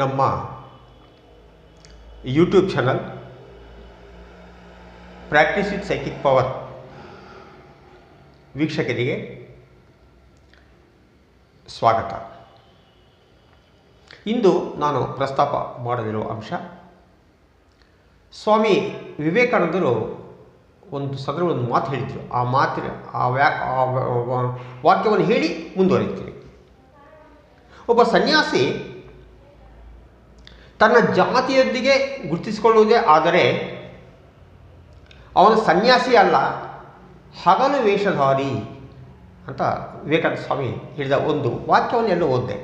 ನಮ್ಮ YouTube channel practice with psychic power ವೀಕ್ಷಕರಿಗೆ ಸ್ವಾಗತ. ಇಂದು ನಾನು ಪ್ರಸ್ತಾಪ ಮಾಡಲಿರುವ ಅಂಶ, ಸ್ವಾಮಿ ವಿವೇಕಾನಂದರು ಒಂದು ಸದರ ಒಂದು ಮಾತು ಹೇಳಿದರು. ಆ ಮಾತಿನ, ಆ ವ್ಯಾ, ಆ ವಾಕ್ಯವನ್ನು ಹೇಳಿ ಮುಂದುವರಿತೀನಿ ಒಬ್ಬ ಸನ್ಯಾಸಿ ತನ್ನ ಜಾತಿಯೊಂದಿಗೆ ಗುರುತಿಸಿಕೊಳ್ಳುವುದೇ ಆದರೆ ಅವನು ಸನ್ಯಾಸಿ ಅಲ್ಲ, ಹಗಲು ವೇಷಧಾರಿ ಅಂತ ವಿವೇಕಾನಂದ ಸ್ವಾಮಿ ಹೇಳಿದ ಒಂದು ವಾಕ್ಯವನ್ನು ಎಲ್ಲೋ ಓದಿದೆ.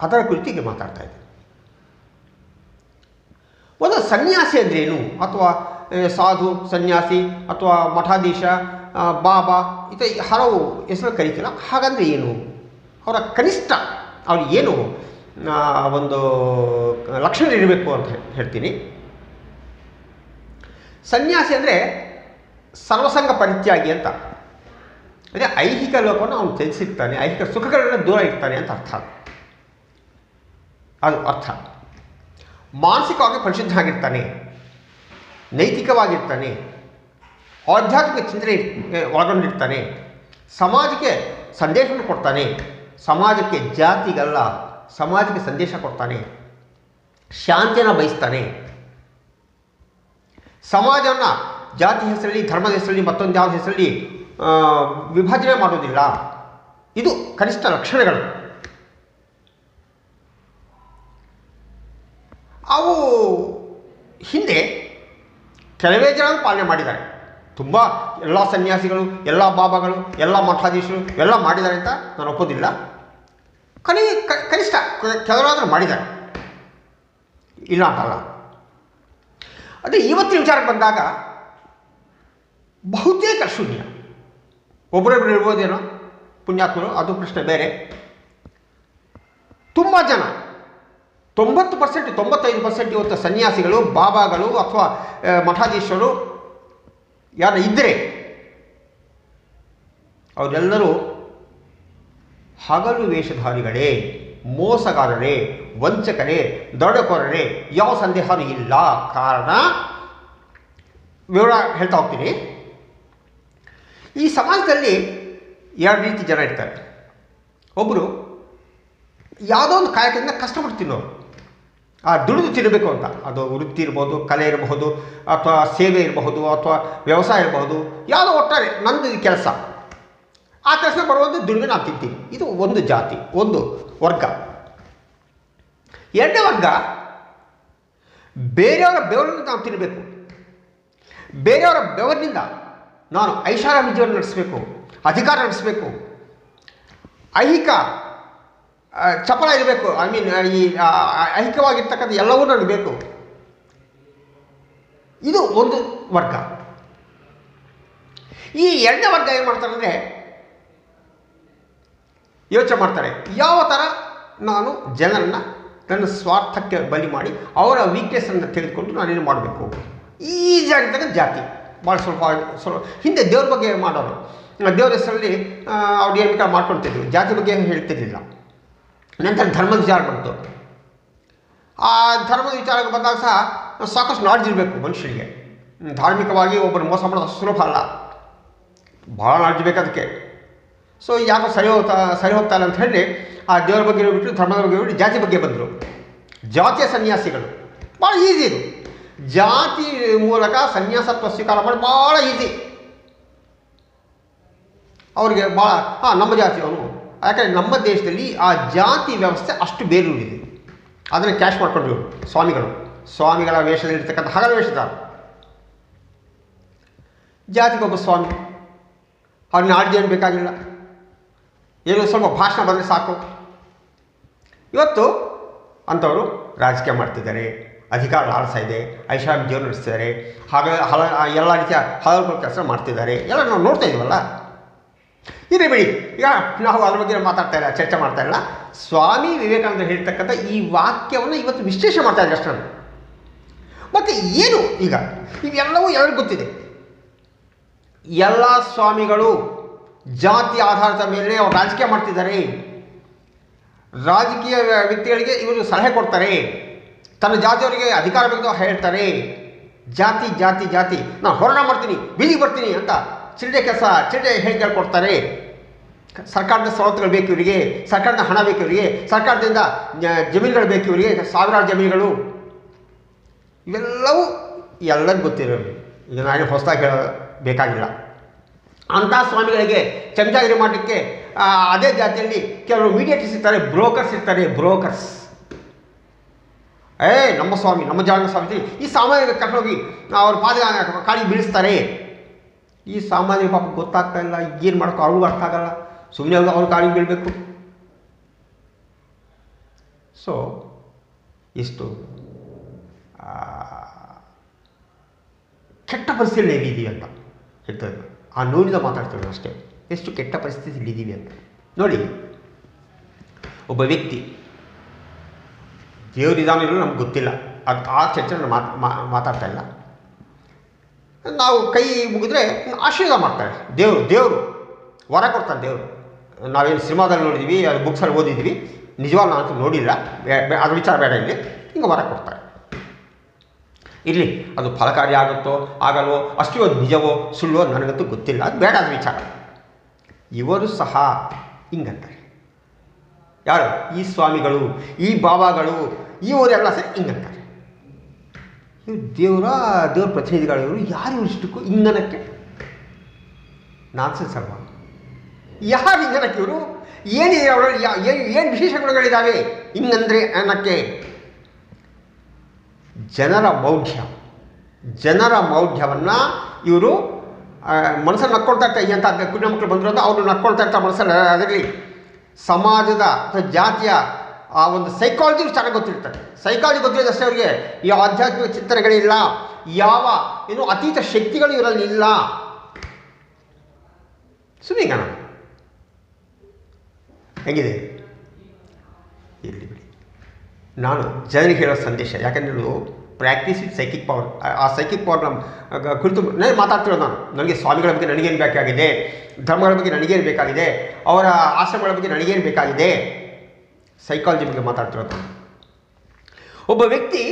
ಅದರ ಕುರಿತಿಗೆ ಮಾತಾಡ್ತಾ ಇದ್ದೆ. ಒಂದು ಸನ್ಯಾಸಿ ಅಂದ್ರೇನು ಅಥವಾ ಸಾಧು, ಸನ್ಯಾಸಿ, ಅಥವಾ ಮಠಾಧೀಶ ಬಾಬಾ, ಇತ ಹಲವು ಹೆಸರು ಕರಿತೀರ ಹಾಗಂದರೆ ಏನು? ಅವರ ಕನಿಷ್ಠ, ಅವ್ರು ಏನು? ಒಂದು ಲಕ್ಷಣ ಇರಬೇಕು ಅಂತ ಹೇಳ್ತೀನಿ. ಸನ್ಯಾಸಿ ಅಂದರೆ ಸರ್ವಸಂಗ ಪರಿತ್ಯಾಗಿ ಅಂತ. ಅಂದರೆ ಐಹಿಕ ಲೋಕವನ್ನು ಅವನು ತ್ಯಜಿಸಿರ್ತಾನೆ ಐಹಿಕ ಸುಖಗಳನ್ನು ದೂರ ಇರ್ತಾನೆ ಅಂತ ಅರ್ಥ ಅದು. ಅರ್ಥ. ಮಾನಸಿಕವಾಗಿ ಪರಿಶುದ್ಧ ಆಗಿರ್ತಾನೆ ನೈತಿಕವಾಗಿರ್ತಾನೆ, ಆಧ್ಯಾತ್ಮಿಕ ಚಿಂತನೆ ಒಳಗೊಂಡಿರ್ತಾನೆ, ಸಮಾಜಕ್ಕೆ ಸಂದೇಶವನ್ನು ಕೊಡ್ತಾನೆ, ಸಮಾಜಕ್ಕೆ ಜಾತಿಗಲ್ಲ ಸಮಾಜಕ್ಕೆ ಸಂದೇಶ ಕೊಡ್ತಾನೆ, ಶಾಂತಿಯನ್ನು ಬಯಸ್ತಾನೆ. ಸಮಾಜವನ್ನು ಜಾತಿ ಹೆಸರಲ್ಲಿ, ಧರ್ಮದ ಹೆಸರಲ್ಲಿ, ಮತ್ತೊಂದು ಯಾವ ಹೆಸರಲ್ಲಿ ವಿಭಜನೆ ಮಾಡುವುದಿಲ್ಲ ಇದು ಕನಿಷ್ಠ ಲಕ್ಷಣಗಳು. ಅವು ಹಿಂದೆ ಕೆಲವೇ ಜನ ಪಾಲನೆ ಮಾಡಿದ್ದಾರೆ. ತುಂಬ ಎಲ್ಲ ಸನ್ಯಾಸಿಗಳು, ಎಲ್ಲ ಬಾಬಾಗಳು, ಎಲ್ಲ ಮಠಾಧೀಶರು, ಎಲ್ಲ ಮಾಡಿದ್ದಾರೆ ಅಂತ ನಾನು ಒಪ್ಪೋದಿಲ್ಲ. ಕನಿ ಕನಿಷ್ಠ ಕೆಲವರಾದರೂ ಮಾಡಿದ್ದಾರೆ. ಇಲ್ಲ ಅಂತಲ್ಲ. ಅದೇ ಇವತ್ತಿನ ವಿಚಾರಕ್ಕೆ ಬಂದಾಗ ಬಹುತೇಕ ಶೂನ್ಯ. ಒಬ್ಬರೊಬ್ಬರು ಇರ್ಬೋದೇನೋ ಪುಣ್ಯಾತ್ಮರು, ಅದು ಪ್ರಶ್ನೆ ಬೇರೆ. ತುಂಬ ಜನ, ತೊಂಬತ್ತು ಪರ್ಸೆಂಟ್, ತೊಂಬತ್ತೈದು ಪರ್ಸೆಂಟ್ ಇವತ್ತು ಸನ್ಯಾಸಿಗಳು, ಬಾಬಾಗಳು ಅಥವಾ ಮಠಾಧೀಶರು ಯಾರು ಇದ್ದರೆ ಅವರೆಲ್ಲರೂ ಹಗಲು ವೇಷಧಾರಿಗಳೇ, ಮೋಸಗಾರರೇ, ವಂಚಕರೇ ದೊಡ್ಡಕೋರರೇ ಯಾವ ಸಂದೇಹನೂ ಇಲ್ಲ. ಕಾರಣ, ವಿವರ ಹೇಳ್ತಾ ಹೋಗ್ತೀನಿ. ಈ ಸಮಾಜದಲ್ಲಿ ಎರಡು ರೀತಿ ಜನ ಇರ್ತಾರೆ. ಒಬ್ಬರು ಯಾವುದೋ ಒಂದು ಕಾಯಕದಿಂದ ಕಷ್ಟಪಟ್ಟು ತಿನ್ನೋರು ಆ ದುಡಿದು ತಿನ್ನಬೇಕು ಅಂತ. ಅದು ವೃತ್ತಿ ಇರ್ಬೋದು, ಕಲೆ ಇರಬಹುದು ಅಥವಾ ಸೇವೆ ಇರಬಹುದು ಅಥವಾ ವ್ಯವಸಾಯ ಇರಬಹುದು ಯಾವುದೋ ಒಟ್ಟಾರೆ, ನಂದು ಈ ಕೆಲಸ. ಆ ಕೆಲಸ ಬರುವಂಥ ದುಡಿಮೆ ನಾವು ತಿಂತೀವಿ. ಇದು ಒಂದು ಜಾತಿ, ಒಂದು ವರ್ಗ. ಎರಡನೇ ವರ್ಗ, ಬೇರೆಯವರ ಬೆವರನ್ನು ನಾವು ತಿನ್ನಬೇಕು ಬೇರೆಯವರ ಬೆವರಿನಿಂದ ನಾನು ಐಷಾರಾಮಿ ಜೀವನ ನಡೆಸಬೇಕು, ಅಧಿಕಾರ ನಡೆಸಬೇಕು, ಐಹಿಕ ಚಪಲ ಇರಬೇಕು ಐ ಮೀನ್ ಈ ಐಹಿಕವಾಗಿರ್ತಕ್ಕಂಥ ಎಲ್ಲವೂ ನನಗೆ ಬೇಕು ಇದು ಒಂದು ವರ್ಗ. ಈ ಎರಡನೇ ವರ್ಗ ಏನು ಮಾಡ್ತಾರೆ ಅಂದರೆ ಯೋಚನೆ ಮಾಡ್ತಾರೆ. ಯಾವ ಥರ ನಾನು ಜನರನ್ನು ನನ್ನ ಸ್ವಾರ್ಥಕ್ಕೆ ಬಲಿ ಮಾಡಿ ಅವರ ವೀಕ್ನೆಸ್ಸನ್ನು ತೆಗೆದುಕೊಂಡು ನಾನೇನು ಮಾಡಬೇಕು? ಈಸಿಯಾಗಿರ್ತಕ್ಕಂಥ ಜಾತಿ. ಭಾಳ ಸ್ವಲ್ಪ ಸ್ವಲ್ಪ ಹಿಂದೆ ದೇವ್ರ ಬಗ್ಗೆ ಮಾಡೋರು. ದೇವ್ರ ಹೆಸರಲ್ಲಿ ಅವ್ರು ಏನು ಮಾಡ್ಕೊಳ್ತಿದ್ರು ಜಾತಿ ಬಗ್ಗೆ ಹೇಳ್ತಿರ್ಲಿಲ್ಲ. ನಂತರ ಧರ್ಮದ ವಿಚಾರ ಬಂತು. ಆ ಧರ್ಮದ ವಿಚಾರಕ್ಕೆ ಬಂದಾಗ ಸಹ ಸಾಕಷ್ಟು ನಾಲೆಜ್ ಇರಬೇಕು ಮನುಷ್ಯರಿಗೆ. ಧಾರ್ಮಿಕವಾಗಿ ಒಬ್ಬರು ಮೋಸ ಮಾಡೋದು ಸುಲಭ ಅಲ್ಲ. ಭಾಳ ನಾಲೆಜ್ ಬೇಕು ಅದಕ್ಕೆ. ಸೊ ಯಾಕೋ ಸರಿ ಹೋಗ್ತಾ ಸರಿ ಹೋಗ್ತಾ ಇಲ್ಲ ಅಂತ ಹೇಳಿ ಆ ದೇವರ ಬಗ್ಗೆ ಬಿಟ್ಟು ಧರ್ಮದ ಬಗ್ಗೆ ಬಿಟ್ಟು ಜಾತಿ ಬಗ್ಗೆ ಬಂದರು. ಜಾತಿಯ ಸನ್ಯಾಸಿಗಳು. ಭಾಳ ಈಸಿ ಇದು. ಜಾತಿ ಮೂಲಕ ಸನ್ಯಾಸತ್ವ ಸ್ವೀಕಾರ ಮಾಡಿ ಭಾಳ ಈಸಿ ಅವರಿಗೆ ಭಾಳ, ಹಾಂ, ನಮ್ಮ ಜಾತಿ ಅವನು. ಯಾಕಂದರೆ ನಮ್ಮ ದೇಶದಲ್ಲಿ ಆ ಜಾತಿ ವ್ಯವಸ್ಥೆ ಅಷ್ಟು ಬೇರೂರಿದೆ. ಅದನ್ನು ಕ್ಯಾಶ್ ಮಾಡ್ಕೊಂಡ್ರು ಸ್ವಾಮಿಗಳು. ಸ್ವಾಮಿಗಳ ವೇಷದಲ್ಲಿರ್ತಕ್ಕಂಥ ಹಗಲ ವೇಷದಾರ ಜಾತಿಗೊಬ್ಬ ಸ್ವಾಮಿ. ಅವ್ರನ್ನ ಆಡ್ದೇನು ಬೇಕಾಗಿಲ್ಲ. ಏನೋ ಸ್ವಲ್ಪ ಭಾಷಣ ಬಂದರೆ ಸಾಕು. ಇವತ್ತು ಅಂಥವರು ರಾಜಕೀಯ ಮಾಡ್ತಿದ್ದಾರೆ, ಅಧಿಕಾರ ಲಾಲಸ ಇದೆ, ಐಷಾರಾಮಿ ಜೀವನ ನಡೆಸ್ತಿದ್ದಾರೆ, ಹಾಗೆ ಹಲ, ಎಲ್ಲ ರೀತಿಯ ಹಲವು ಕೆಲಸ ಮಾಡ್ತಿದ್ದಾರೆ, ಎಲ್ಲ ನಾವು ನೋಡ್ತಾ ಇದ್ದೀವಲ್ಲ ಇದೇ ಬಿಡಿ, ಈಗ ನಾವು ಅದ್ರ ಬಗ್ಗೆ ಮಾತಾಡ್ತಾ ಇಲ್ಲ, ಚರ್ಚೆ ಮಾಡ್ತಾ ಇಲ್ಲ. ಸ್ವಾಮಿ ವಿವೇಕಾನಂದ ಹೇಳ್ತಕ್ಕಂಥ ಈ ವಾಕ್ಯವನ್ನು ಇವತ್ತು ವಿಶ್ಲೇಷಣೆ ಮಾಡ್ತಾ ಇದ್ದಾರೆ ಅಷ್ಟೇ ಮತ್ತು ಏನು ಈಗ? ಇವೆಲ್ಲವೂ ಎಲ್ಲರಿಗೂ ಗೊತ್ತಿದೆ. ಎಲ್ಲ ಸ್ವಾಮಿಗಳು ಜಾತಿ ಆಧಾರದ ಮೇಲೆ ಅವ್ರು ರಾಜಕೀಯ ಮಾಡ್ತಿದ್ದಾರೆ. ರಾಜಕೀಯ ವ್ಯಕ್ತಿಗಳಿಗೆ ಇವರು ಸಲಹೆ ಕೊಡ್ತಾರೆ. ತನ್ನ ಜಾತಿಯವರಿಗೆ ಅಧಿಕಾರ ಬೇಕು ಹೇಳ್ತಾರೆ. ಜಾತಿ ಜಾತಿ ಜಾತಿ. ನಾನು ಹೋರಾಟ ಮಾಡ್ತೀನಿ ಬೀದಿಗೆ ಬರ್ತೀನಿ ಅಂತ ಚಿರಡೆ ಕೆಲಸ ಚಿರಡೆ ಹೇಳಿಕೆಗಳು ಕೊಡ್ತಾರೆ ಸರ್ಕಾರದ ಸವಲತ್ತುಗಳು ಬೇಕು ಇವರಿಗೆ, ಸರ್ಕಾರದ ಹಣ ಬೇಕು ಇವರಿಗೆ, ಸರ್ಕಾರದಿಂದ ಜಮೀನುಗಳು ಬೇಕು ಇವರಿಗೆ, ಸಾವಿರಾರು ಜಮೀನುಗಳು. ಇವೆಲ್ಲವೂ ಎಲ್ಲರಿಗೂ ಗೊತ್ತಿರೋರು ಈಗ ನಾನು ಹೊಸದಾಗಿ ಹೇಳಬೇಕಾಗಿಲ್ಲ. ಅಂಥ ಸ್ವಾಮಿಗಳಿಗೆ ಚಮಚಾಗಿರಿ ಮಾಡಲಿಕ್ಕೆ ಅದೇ ಜಾತಿಯಲ್ಲಿ ಕೆಲವರು ಮೀಡಿಯೇಟರ್ಸ್ ಇರ್ತಾರೆ ಬ್ರೋಕರ್ಸ್ ಇರ್ತಾರೆ ಬ್ರೋಕರ್ಸ್ ಏ ನಮ್ಮ ಸ್ವಾಮಿ, ನಮ್ಮ ಜಾಣ ಸ್ವಾಮಿ ಈ ಸಾಮಾನ್ಯ ಕರ್ಕೊಂಡೋಗಿ ಅವ್ರ ಪಾದ ಕಾಡಿ ಬೀಳಿಸ್ತಾರೆ. ಈ ಸಾಮಾನ್ಯ ಪಾಪ ಗೊತ್ತಾಗ್ತಾ ಇಲ್ಲ ಏನು ಮಾಡೋಕ್ಕೋ ಅವ್ರಿಗೂ ಅರ್ಥ ಆಗಲ್ಲ. ಸುಮ್ಮನೆ ಅವ್ರ ಕಾಡಿಗೆ ಬೀಳಬೇಕು. ಸೊ ಇಷ್ಟು ಕೆಟ್ಟ ಪರಿಸ್ಥಿತಿಯಲ್ಲಿ ಇದ್ದೀವಿ ಅಂತ ಹೇಳ್ತಾರೆ ಆ ನೋಡಿದ ಮಾತಾಡ್ತಾರೆ ಅಷ್ಟೇ. ಎಷ್ಟು ಕೆಟ್ಟ ಪರಿಸ್ಥಿತಿ ಇದ್ದೀವಿ ಅಂತ. ನೋಡಿ, ಒಬ್ಬ ವ್ಯಕ್ತಿ ದೇವರಿದಾನ ಇರೋ ನಮ್ಗೆ ಗೊತ್ತಿಲ್ಲ. ಅದು ಆ ಚರ್ಚೆ ನಾನು ಮಾತ್ ಮಾತಾಡ್ತಾ ಇಲ್ಲ. ನಾವು ಕೈ ಮುಗಿದ್ರೆ ಆಶೀರ್ವಾದ ಮಾಡ್ತಾರೆ. ದೇವರು ದೇವರು, ವರ ಕೊಡ್ತಾರೆ ದೇವರು. ನಾವೇನು ಸಿನಿಮಾದಲ್ಲಿ ನೋಡಿದ್ದೀವಿ ಅದು ಬುಕ್ಸಲ್ಲಿ ಓದಿದ್ದೀವಿ ನಿಜವಾಗ ನಾನು ನೋಡಿಲ್ಲ. ಅದು ವಿಚಾರ ಬೇಡ ಇಲ್ಲಿ. ಹಿಂಗೆ ವರ ಕೊಡ್ತಾರೆ. ಇರಲಿ, ಅದು ಫಲಕಾರಿ ಆಗುತ್ತೋ ಆಗಲ್ವೋ ಅಷ್ಟು ನಿಜವೋ, ಸುಳ್ಳೋ ನನಗಂತೂ ಗೊತ್ತಿಲ್ಲ, ಅದು ಬೇಡ ಅದು ವಿಚಾರ. ಇವರು ಸಹ ಹಿಂಗಂತಾರೆ ಯಾರು? ಈ ಸ್ವಾಮಿಗಳು, ಈ ಬಾಬಾಗಳು ಇವರೆಲ್ಲ ಸಹ ಹಿಂಗಂತಾರೆ ಇವರು ದೇವರ, ದೇವ್ರ ಪ್ರತಿನಿಧಿಗಳು ಇವರು, ಯಾರು ಇಷ್ಟಕ್ಕೂ ಇಂಗನಕ್ಕೆ? ನಾನ್ಸೆನ್ಸ್ ಅಲ್ವಾ? ಯಾರು ಇಂಧನಕ್ಕೆ ಇವರು? ಏನಿದೆ ಅವರಲ್ಲಿ ಏನು ಏನು ವಿಶೇಷ ಗುಣಗಳಿದ್ದಾವೆ ಹಿಂಗಂದ್ರೆ ಅನ್ನಕ್ಕೆ? ಜನರ ಮೌಢ್ಯ. ಜನರ ಮೌಢ್ಯವನ್ನು ಇವರು ಮನಸ್ಸನ್ನು ನಕ್ಕೊಳ್ತಾ ಇರ್ತಾರೆ. ಎಂಥ ಕುಡಿಯ ಮಕ್ಕಳು ಬಂದರು ಅಂತ ಅವರು ನಕ್ಕೊಳ್ತಾ ಇರ್ತಾರೆ ಮನಸ್ಸಲ್ಲಿ ಅದರಲ್ಲಿ ಸಮಾಜದ ಅಥವಾ ಜಾತಿಯ ಆ ಒಂದು ಸೈಕಾಲಜಿ ಚೆನ್ನಾಗಿ ಗೊತ್ತಿರ್ತಾರೆ. ಸೈಕಾಲಜಿ ಗೊತ್ತಿರೋದಷ್ಟೇ ಅವರಿಗೆ. ಈ ಆಧ್ಯಾತ್ಮಿಕ ಚಿಂತನೆಗಳಿಲ್ಲ. ಯಾವ, ಏನು ಅತೀತ ಶಕ್ತಿಗಳು ಇವರಲ್ಲಿ ಇಲ್ಲ. ಕಣ ಹೆಂಗಿದೆ? ಇರಲಿ ಬಿಡಿ. ನಾನು ಜನರಿಗೆ ಹೇಳೋ ಸಂದೇಶ, ಯಾಕಂದರೆ ಪ್ರಾಕ್ಟೀಸ್ ವಿತ್ ಸೈಕಿಕ್ ಪವರ್ ಆ ಸೈಕಿಕ್ ಪವರ್ ನಮ್ಮ ಕುರಿತು ನಾನು ಮಾತಾಡ್ತಿರೋದು ನಾನು. ನನಗೆ ಸ್ವಾಮಿಗಳ ಬಗ್ಗೆ ನನಗೇನು ಬೇಕಾಗಿದೆ? ಧರ್ಮಗಳ ಬಗ್ಗೆ ನನಗೇನು ಬೇಕಾಗಿದೆ? ಅವರ ಆಶ್ರಮಗಳ ಬಗ್ಗೆ ನನಗೇನು ಬೇಕಾಗಿದೆ? ಸೈಕಾಲಜಿ ಬಗ್ಗೆ ಮಾತಾಡ್ತಿರೋದು ಒಬ್ಬ ವ್ಯಕ್ತಿ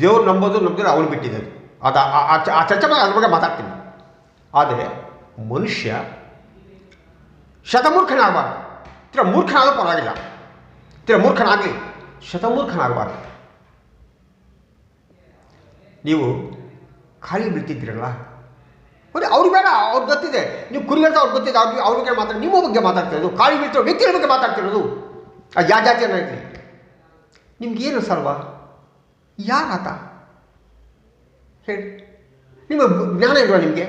ದೇವ್ರು ನಂಬೋದು ನಂಬಿದ್ರೆ ಅವನು ಬಿಟ್ಟಿದ್ದಾರೆ. ಅದು, ಆ ಚರ್ಚೆ ಬಗ್ಗೆ ಅದ್ರ ಬಗ್ಗೆ ಮಾತಾಡ್ತೀನಿ. ಆದರೆ ಮನುಷ್ಯ ಶತಮೂರ್ಖನಾಗಬಾರ್ದು. ತೀರ ಮೂರ್ಖನಾಗೋ ಪರವಾಗಿಲ್ಲ. ತೀರ ಮೂರ್ಖನಾಗಲಿ, ಶತಮೂರ್ಖನಾಗಬಾರ್ದು. ನೀವು ಖಾಲಿ ಬೀಳ್ತಿದ್ದೀರಲ್ಲ ಬರೀ ಅವ್ರಿಗೆ ಬೇಡ ಅವ್ರಿಗೆ ಗೊತ್ತಿದೆ. ನೀವು ಕುರಿ ಅಂತ ಅವ್ರಿಗೆ ಗೊತ್ತಿದೆ ಅವ್ರಿಗೆ ಅವ್ರ ಬಗ್ಗೆ ಮಾತಾಡಿ ನಿಮ್ಮ ಬಗ್ಗೆ ಮಾತಾಡ್ತಿರೋದು, ಖಾಲಿ ಬೀಳ್ತಿರೋ ವ್ಯಕ್ತಿಗಳ ಬಗ್ಗೆ ಮಾತಾಡ್ತಿರೋದು. ಆ ಯಾವ ಜಾತಿಯನ್ನ ಇರಲಿ ನಿಮ್ಗೇನು ಯಾರು ಯಾರಾತ ಹೇಳಿ. ನಿಮ್ಮ ಜ್ಞಾನ ಇಲ್ವಾ ನಿಮಗೆ?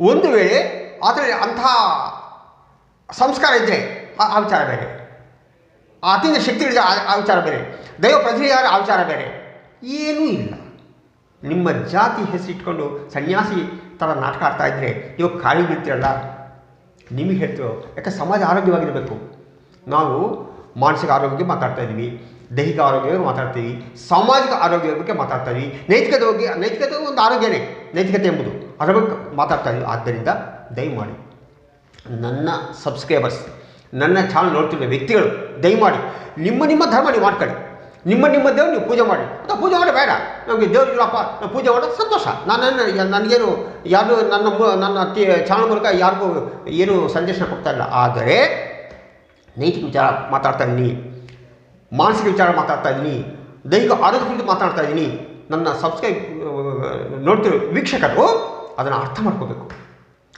ಒಂದು ವೇಳೆ ಆತನ ಅಂತಹ ಸಂಸ್ಕಾರ ಇದ್ದರೆ ಆ ವಿಚಾರ ಬೇರೆ. ಆ ಶಕ್ತಿ ಆ ವಿಚಾರ ಬೇರೆ. ದೈವ ಪ್ರತಿನಿಧಿಯಾರ ಆ ವಿಚಾರ ಬೇರೆ. ಏನೂ ಇಲ್ಲ. ನಿಮ್ಮ ಜಾತಿ ಹೆಸರಿಟ್ಕೊಂಡು ಸನ್ಯಾಸಿ ಥರ ನಾಟಕ ಆಡ್ತಾ ಇದ್ದರೆ ನೀವು ಖಾಲಿ ಬೀಳ್ತೀರಲ್ಲ ನಿಮಗೆ ಹೇಳ್ತೀರೋ ಯಾಕೆ ಸಮಾಜ ಆರೋಗ್ಯವಾಗಿರಬೇಕು. ನಾವು ಮಾನಸಿಕ ಆರೋಗ್ಯ ಮಾತಾಡ್ತಾ ಇದ್ದೀವಿ, ದೈಹಿಕ ಆರೋಗ್ಯ ಮಾತಾಡ್ತೀವಿ ಸಾಮಾಜಿಕ ಆರೋಗ್ಯದ ಬಗ್ಗೆ ಮಾತಾಡ್ತಾ ಇದ್ದೀವಿ. ನೈತಿಕತೆ ಬಗ್ಗೆ, ನೈತಿಕತೆ ಒಂದು ಆರೋಗ್ಯನೇ. ನೈತಿಕತೆ ಎಂಬುದು. ಅದರ ಬಗ್ಗೆ ಮಾತಾಡ್ತಾ ಇದ್ದೀವಿ. ಆದ್ದರಿಂದ ದಯಮಾಡಿ ನನ್ನ ಸಬ್ಸ್ಕ್ರೈಬರ್ಸ್ ನನ್ನ ಚಾನಲ್ ನೋಡ್ತಿರೋ ವ್ಯಕ್ತಿಗಳು, ದಯಮಾಡಿ ನಿಮ್ಮ ನಿಮ್ಮ ಧರ್ಮ ನೀವು ಮಾಡ್ಕೊಳ್ಳಿ. ನಿಮ್ಮ ನಿಮ್ಮ ದೇವ್ರು ನೀವು ಪೂಜೆ ಮಾಡಿ. ಅಥವಾ ಪೂಜೆ ಮಾಡಿ ಬೇಡ. ನಮಗೆ ದೇವ್ರು ಇಲ್ಲಪ್ಪ ನಾವು ಪೂಜೆ ಮಾಡೋದು ಸಂತೋಷ. ನಾನು ನನ್ನ- ನನಗೇನು ಯಾರು ನನ್ನ ನನ್ನ ನನ್ನ ಚಾನಲ್ ಮೂಲಕ ಯಾರಿಗೂ ಏನು ಸಂದೇಶ ಕೊಡ್ತಾ ಇಲ್ಲ. ಆದರೆ ನೈತಿಕ ವಿಚಾರ ಮಾತಾಡ್ತಾ ಇದ್ದೀನಿ ಮಾನಸಿಕ ವಿಚಾರ ಮಾತಾಡ್ತಾ ಇದ್ದೀನಿ ದೈಹಿಕ ಆರೋಗ್ಯ ಕುರಿತು ಮಾತಾಡ್ತಾ ಇದ್ದೀನಿ ನನ್ನ ಸಬ್ಸ್ಕ್ರೈಬ್ ನೋಡ್ತಿರೋ ವೀಕ್ಷಕರು ಅದನ್ನು ಅರ್ಥ ಮಾಡ್ಕೋಬೇಕು.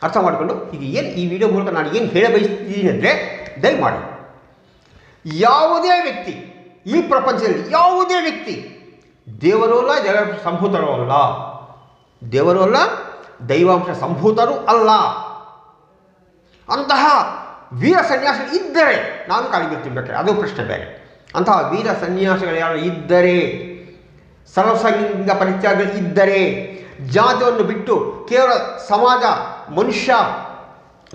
ಅರ್ಥ ಮಾಡಿಕೊಂಡು ಈಗ ಏನು ಈ ವಿಡಿಯೋ ಮೂಲಕ ನಾನು ಏನು ಹೇಳ ಬಯಸ್ತಿದ್ದೀನಿ ಅಂದರೆ ದಯಮಾಡಿ. ಯಾವುದೇ ವ್ಯಕ್ತಿ ಈ ಪ್ರಪಂಚದಲ್ಲಿ ಯಾವುದೇ ವ್ಯಕ್ತಿ ದೇವರು ಅಲ್ಲ, ಜಗ ಸಂಭೂತರು ಅಲ್ಲ. ದೇವರು ಅಲ್ಲ, ದೈವಾಂಶ ಸಂಭೂತರು ಅಲ್ಲ. ಅಂತಹ ವೀರ ಸನ್ಯಾಸಿ ಇದ್ದರೆ ನಾನು ಕಾಲಿಗೆ ತಿನ್ಬೇಕಾರೆ ಅದು ಪ್ರಶ್ನೆ ಬೇರೆ. ಅಂತಹ ವೀರ ಸನ್ಯಾಸಿಗಳು ಯಾರು ಇದ್ದರೆ ಸರ್ವಸಂಗ ಪರಿತ್ಯಾಗಗಳು ಇದ್ದರೆ, ಜಾತಿಯನ್ನು ಬಿಟ್ಟು ಕೇವಲ ಸಮಾಜ, ಮನುಷ್ಯ,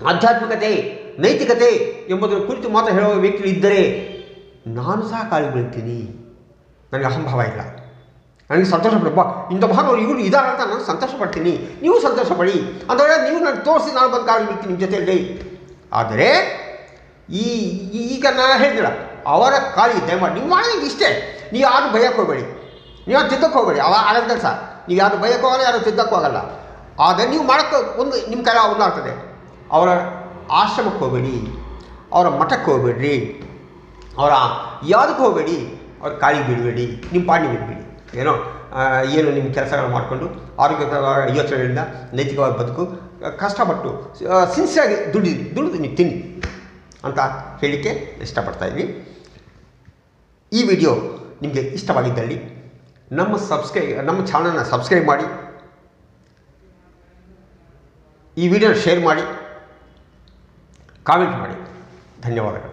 ಆಧ್ಯಾತ್ಮಿಕತೆ, ನೈತಿಕತೆ ಎಂಬುದರ ಕುರಿತು ಮಾತ್ರ ಹೇಳುವ ವ್ಯಕ್ತಿಗಳು ಇದ್ದರೆ ನಾನು ಸಹ ಕಾಲಿಗೆ ಬೀಳ್ತೀನಿ. ನನಗೆ ಅಹಂಭಾವ ಇಲ್ಲ. ನನಗೆ ಸಂತೋಷ ಪಡಪ್ಪ ಇಂಥ ಮಹಾನವರು ಇವರು ಇದ್ದಾರೆ ಅಂತ ನಾನು ಸಂತೋಷ ಪಡ್ತೀನಿ. ನೀವು ಸಂತೋಷ ಪಡಿ. ಅಂದರೆ ನೀವು ನನಗೆ ತೋರಿಸಿ ನಾನು ಬಂದು ಕಾಲಿಗೆ ಬೀಳ್ತೀನಿ ನಿಮ್ಮ ಜೊತೆಯಲ್ಲಿ. ಆದರೆ, ಈ ಈಗ ನಾನು ಹೇಳಿದಿಲ್ಲ ಅವರ ಕಾಳಿ ದಯಮಾಡಿ ನೀವು ಮಾಡೋದು ಇಷ್ಟೇ. ನೀವು ಯಾರು ಭಯಕ್ಕೆ ಹೋಗಬೇಡಿ. ನೀವು ತಿದ್ದಕ್ಕೆ ಹೋಗಬೇಡಿ. ಅವ ಆಗದ ಕೆಲಸ. ನೀವು ಯಾರು ಭಯಕ್ಕೆ ಹೋಗಲ್ಲ ಯಾರು ತಿದ್ದಕ್ಕೆ ಹೋಗಲ್ಲ. ಆದರೆ ನೀವು ಮಾಡೋಕ್ಕೆ ಒಂದು, ನಿಮ್ಮ ಕೈ ಒಂದಾಗ್ತದೆ ಅವರ ಆಶ್ರಮಕ್ಕೆ ಹೋಗಬೇಡಿ. ಅವರ ಮಠಕ್ಕೆ ಹೋಗಬೇಡ್ರಿ. ಅವರ ಯಾವುದಕ್ಕೆ ಹೋಗಬೇಡಿ? ಅವ್ರ ಕಾಳಿಗೆ ಬಿಡಬೇಡಿ ನಿಮ್ಮ ಪಾಡಿ ಬಿಡಬೇಡಿ. ಏನೋ ಏನು ನಿಮ್ಮ ಕೆಲಸಗಳು ಮಾಡಿಕೊಂಡು ಆರೋಗ್ಯಕರವಾದ ಯೋಚನೆಗಳಿಂದ ನೈತಿಕವಾಗಿ ಬದುಕು, ಕಷ್ಟಪಟ್ಟು ಸಿನ್ಸಿಯಾಗಿ ದುಡಿ, ದುಡಿದು ನೀವು ತಿನ್ನಿ ಅಂತ ಹೇಳಲಿಕ್ಕೆ ಇಷ್ಟಪಡ್ತಾ ಇದ್ದೀನಿ ಈ ವಿಡಿಯೋ ನಿಮಗೆ ಇಷ್ಟವಾಗಿದ್ದಲ್ಲಿ ನಮ್ಮ ಸಬ್ಸ್ಕ್ರೈ ನಮ್ಮ ಚಾನಲ್ನ ಸಬ್ಸ್ಕ್ರೈಬ್ ಮಾಡಿ, ಈ ವಿಡಿಯೋನ ಶೇರ್ ಮಾಡಿ ಕಾಮೆಂಟ್ ಮಾಡಿ. ಧನ್ಯವಾದಗಳು.